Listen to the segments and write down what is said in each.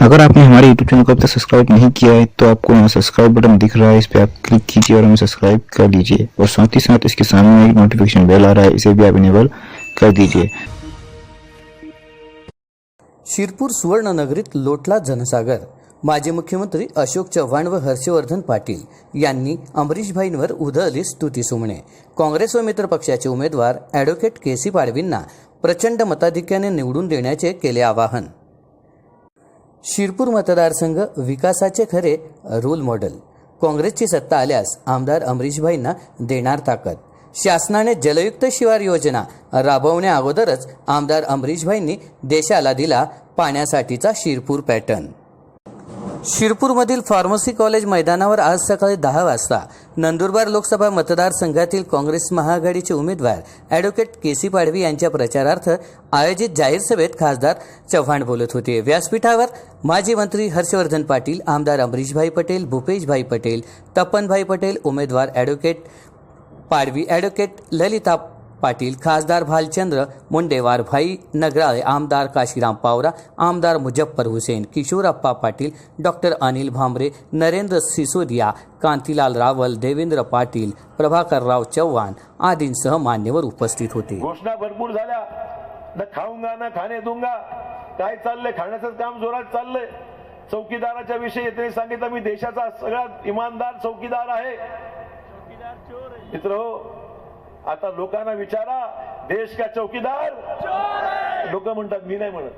अगर आपने हमारे YouTube चैनल को अब तक सब्सक्राइब नहीं किया है तो आपको यहाँ सब्सक्राइब बटन दिख रहा है इस पर आप क्लिक कीजिए और हमें सब्सक्राइब कर लीजिए। और साथ ही साथ इसके सामने एक नोटिफिकेशन बेल आ रहा है इसे भी आप इनेबल कर दीजिए। शिरपूर सुवर्णनगरीत लोटला जनसागर। माजी मुख्यमंत्री अशोक चव्हाण व हर्षवर्धन पाटील यांनी अंबरीशभाईंवर उधळली स्तुतीसुमने काँग्रेस व मित्रपक्षाचे उमेदवार ॲडव्होकेट के सी पाडवींना प्रचंड मताधिक्याने निवडून देण्याचे केले आवाहन। शिरपूर मतदारसंघ विकासाचे खरे रोल मॉडेल. काँग्रेसची सत्ता आल्यास आमदार अमरीशभाईंना देणार ताकद. शासनाने जलयुक्त शिवार योजना राबवण्या अगोदरच आमदार अमरीशभाईंनी देशाला दिला पाण्यासाठीचा शिरपूर पॅटर्न. शिरपूरमधील फार्मसी कॉलेज मैदानावर आज सकाळी दहा वाजता नंदुरबार लोकसभा मतदारसंघातील काँग्रेस महाआघाडीचे उमेदवार ॲडव्होकेट के सी पाडवी यांच्या प्रचारार्थ आयोजित जाहीर सभेत खासदार चव्हाण बोलत होते. व्यासपीठावर माजी मंत्री हर्षवर्धन पाटील आमदार अमरीशभाई पटेल भूपेशभाई पटेल तपनभाई पटेल उमेदवार ॲडव्होकेट पाडवी ॲडव्होकेट ललिता पाटील खासदार भालचंद्र मुंडेवार भाई नगराळे आमदार काशीराम पावरा आमदार मुजफ्फर हुसेन किशोरप्पा पाटील डॉक्टर अनिल भांबरे नरेंद्र सिसोदिया कांतीलाल रावल देवेंद्र पाटील प्रभाकरराव चव्हाण आदींसह मान्यवर उपस्थित होते. घोषणा भरपूर झाल्या. न खाऊंगा न खाणे दुंगा. काय चाललंय? खाण्याचं काम जोरात चाललंय. चौकीदाराच्या विषयी त्यांनी सांगितलं मी देशाचा सगळ्यात इमानदार चौकीदार आहे. मित्र हो आता लोकांना विचारा देश का चौकीदार? लोक म्हणतात मी नाही म्हणत.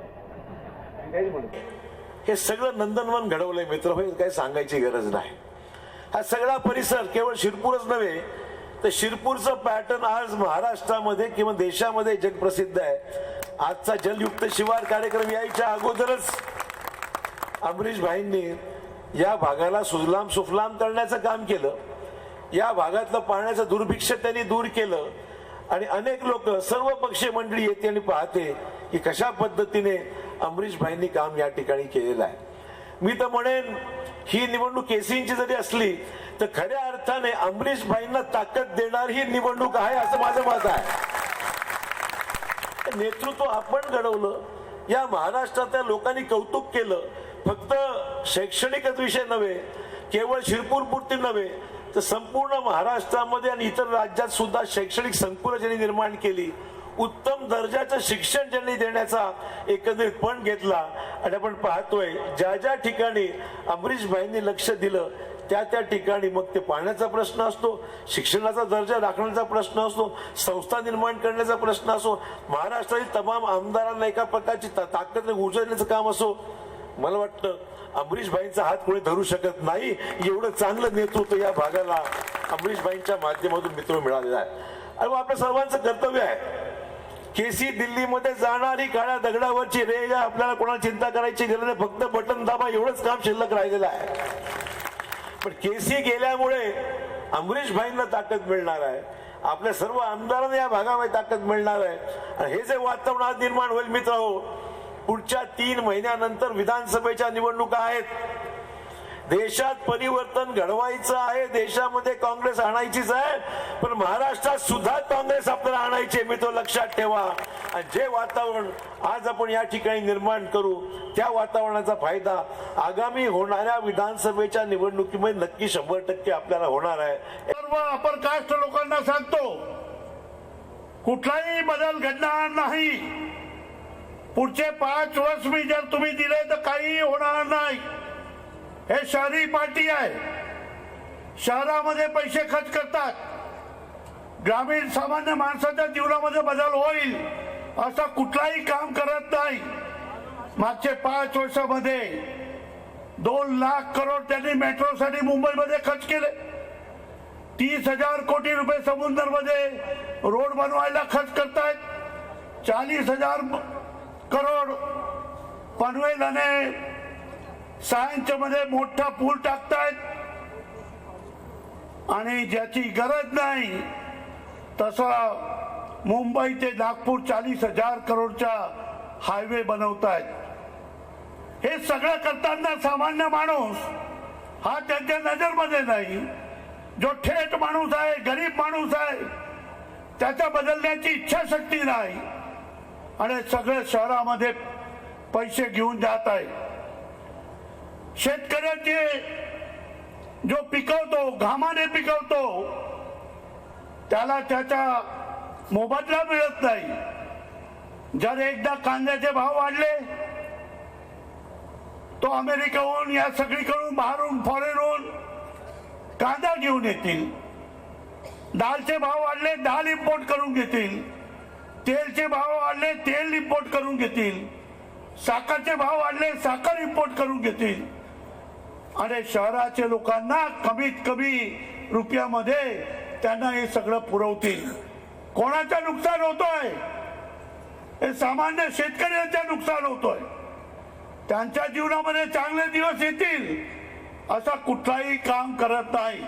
काही म्हणत हे सगळं नंदनवन घडवलंय मित्र होईल काही सांगायची गरज नाही. हा सगळा परिसर केवळ शिरपूरच नव्हे तर शिरपूरचं पॅटर्न आज महाराष्ट्रामध्ये किंवा देशामध्ये जगप्रसिद्ध आहे. आजचा जलयुक्त शिवार कार्यक्रम यायच्या अगोदरच अमरीश भाईंनी या भागाला सुजलाम सुफलाम करण्याचं काम केलं. या भागातलं पाण्याचं दुर्भिक्ष त्यांनी दूर केलं. आणि अनेक लोक सर्व पक्षीय मंडळी येते आणि पाहते की कशा पद्धतीने अमरीश भाईंनी काम या ठिकाणी केलेलं आहे. मी तर म्हणेन ही निवडणूक केसींची जरी असली तर खऱ्या अर्थाने अमरीश भाईंना ताकद देणार ही निवडणूक आहे असं माझं मत आहे. नेतृत्व आपण घडवलं या महाराष्ट्रातल्या लोकांनी कौतुक केलं. फक्त शैक्षणिकच विषय नव्हे केवळ शिरपूर पुरती नव्हे तर संपूर्ण महाराष्ट्रामध्ये आणि इतर राज्यात सुद्धा शैक्षणिक संकुल ज्यांनी निर्माण केली उत्तम दर्जाचं शिक्षण ज्यांनी देण्याचा एकंदरीत पण घेतला. आणि आपण पाहतोय ज्या ज्या ठिकाणी अमरीश भाईंनी लक्ष दिलं त्या त्या ठिकाणी मग ते पाण्याचा प्रश्न असतो शिक्षणाचा दर्जा राखण्याचा प्रश्न असतो संस्था निर्माण करण्याचा प्रश्न असो महाराष्ट्रातील तमाम आमदारांना एका प्रकारची ता- ताकद उजळण्याचं काम असो मला वाटतं अमरीशबाईंचा हात कोणी धरू शकत नाही. एवढं चांगलं नेतृत्व या भागाला अमरीशबाईंच्या माध्यमातून मित्र मिळालेला आहे. आणि आपल्या सर्वांचं कर्तव्य आहे. केसी दिल्लीमध्ये जाणारी काळ्या दगडावरची रेग आहे. आपल्याला कोणाला चिंता करायची गरज नाही. फक्त बटन दाबा एवढंच काम शिल्लक राहिलेलं आहे. पण केसी गेल्यामुळे अमरीश भाईंना ताकद मिळणार आहे. आपल्या सर्व आमदारांना या भागामध्ये ताकद मिळणार आहे. आणि हे जे वातावरण आज निर्माण होईल मित्र हो पुढच्या तीन महिन्यानंतर विधानसभेच्या निवडणुका आहेत. देशात परिवर्तन घडवायचं आहे. देशामध्ये काँग्रेस आणायचीच आहे. पण महाराष्ट्रात सुद्धा काँग्रेस आपल्याला आणायचे मी तो लक्षात ठेवा. आणि जे वातावरण आज आपण या ठिकाणी निर्माण करू त्या वातावरणाचा फायदा आगामी होणाऱ्या विधानसभेच्या निवडणुकीमध्ये नक्की शंभर टक्के आपल्याला होणार आहे. सर्व अपर कास्ट लोकांना सांगतो कुठलाही बदल घडणार नाही. पुढचे पाच वर्ष मी जर तुम्ही दिले तर काही होणार नाही. हे शहरी पार्टी आहे. शहरामध्ये पैसे खर्च करतात. ग्रामीण सामान्य माणसाच्या जीवनामध्ये बदल होईल. असं कुठलाही काम करत नाही. मागचे पाच वर्षामध्ये दोन लाख करोड त्यांनी मेट्रोसाठी मुंबईमध्ये खर्च केले. तीस हजार कोटी रुपये समुद्रमध्ये रोड बनवायला खर्च करतायत. चाळीस हजार करोड पनवेल आणि सायन्सच्या मध्ये मोठा पूल टाकतायत. आणि ज्याची गरज नाही तसा मुंबई ते नागपूर चाळीस हजार करोडचा हायवे बनवतायत. हे सगळं करताना सामान्य माणूस हा त्यांच्या नजरमध्ये नाही. जो थेट माणूस आहे गरीब माणूस आहे त्याच्या बदलण्याची इच्छाशक्ती नाही. आणि सगळे शहरामध्ये पैसे घेऊन जात आहे. शेतकऱ्याचे जो पिकवतो घामाने पिकवतो त्याला त्याचा मोबदला मिळत नाही. जर एकदा कांद्याचे भाव वाढले तो अमेरिकेहून या सगळीकडून बाहेरून फॉरेनहून कांदा घेऊन येतील. दालचे भाव वाढले दाल इम्पोर्ट करून घेतील. तेलचे भाव वाढले तेल इम्पोर्ट करून घेतील. साखरचे भाव वाढले साखर इम्पोर्ट करून घेतील. आणि शहराच्या लोकांना कमीत कमी रुपयामध्ये त्यांना हे सगळं पुरवतील. कोणाचं नुकसान होतोय? हे सामान्य शेतकऱ्यांचं नुकसान होतोय. त्यांच्या जीवनामध्ये चांगले दिवस येतील असा कुठलाही काम करत नाही.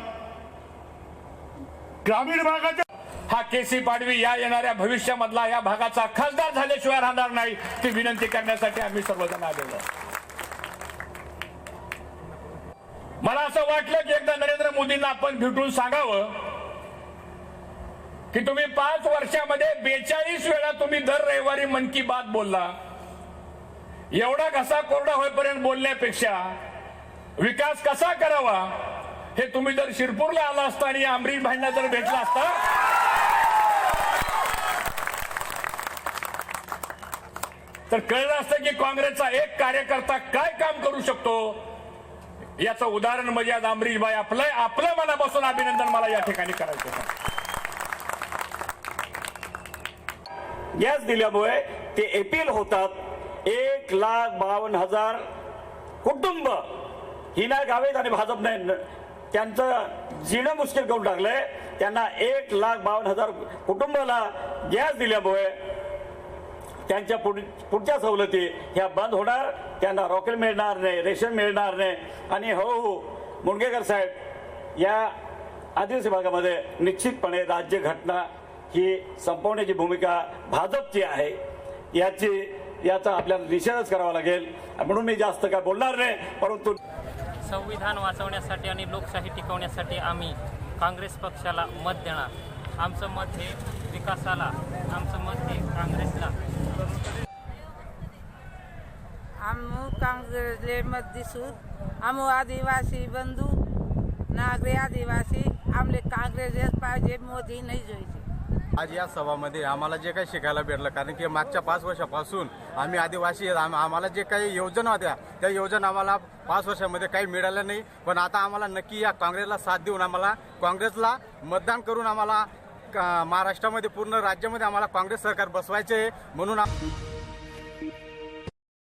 ग्रामीण भागाच्या हा केसी पाडवी या येणाऱ्या भविष्यामधला या भागाचा खासदार झाल्याशिवाय राहणार नाही. ती विनंती करण्यासाठी आम्ही सर्वजण आलेलो मला असं वाटलं की एकदा नरेंद्र मोदींना आपण भेटून सांगावं की तुम्ही पाच वर्षामध्ये बेचाळीस वेळा तुम्ही दर रविवारी मन की बात बोलला. एवढा घसा कोरडा होईपर्यंत बोलण्यापेक्षा विकास कसा करावा हे तुम्ही जर शिरपूरला आला असता आणि अमरीश भाईंना जर भेटला असता तर कळलं असतं की काँग्रेसचा एक कार्यकर्ता काय काम करू शकतो? याचं उदाहरण म्हणजे आज अमरीश भाई आपलं आपलं मनापासून अभिनंदन मला या ठिकाणी करायचं गॅस दिल्यामुळे ते एपील होतात एक लाख बावन्न हजार कुटुंब हिना गावेत आणि भाजप नाही. त्यांचं जीणं मुश्किल करून टाकलंय. त्यांना एक लाख बावन्न हजार कुटुंबाला गॅस दिल्यामुळे त्यांच्या पुढ- पुढच्या सवलती ह्या बंद होणार त्यांना रॉकेल मिळणार नाही रेशन मिळणार नाही. आणि हो, हो, हळूहळू मुंडगेकर साहेब या आदिवासी भागामध्ये निश्चितपणे राज्य घटना ही संपवण्याची भूमिका भाजपची आहे. याची याचा आपल्याला निषेधच करावा लागेल. म्हणून मी जास्त काय बोलणार नाही परंतु संविधान वाचवण्यासाठी आणि लोकशाही टिकवण्यासाठी आम्ही काँग्रेस पक्षाला मत देणार. आमचं मत हे विकासाला आमचं मत हे काँग्रेसला. అమ్ము కాంగ్రెస్ లేమత్ దిసు అమ్ము आदिवासी बंधू नागरे आदिवासी आमले काँग्रेसच पाहिजे मोदी नाही जोयचे. आज या सभामध्ये आम्हाला जे काही शिकायला भेटलं कारण की मागच्या पाच वर्षापासून आम्ही आदिवासी आम्हाला जे काही योजना होत्या त्या योजना आम्हाला पाच वर्षामध्ये काही मिळाल्या नाही. पण आता आम्हाला नक्की या काँग्रेसला साथ देऊन आम्हाला काँग्रेसला मतदान करून आम्हाला महाराष्ट्रामध्ये पूर्ण राज्यामध्ये आम्हाला काँग्रेस सरकार बसवायचे म्हणून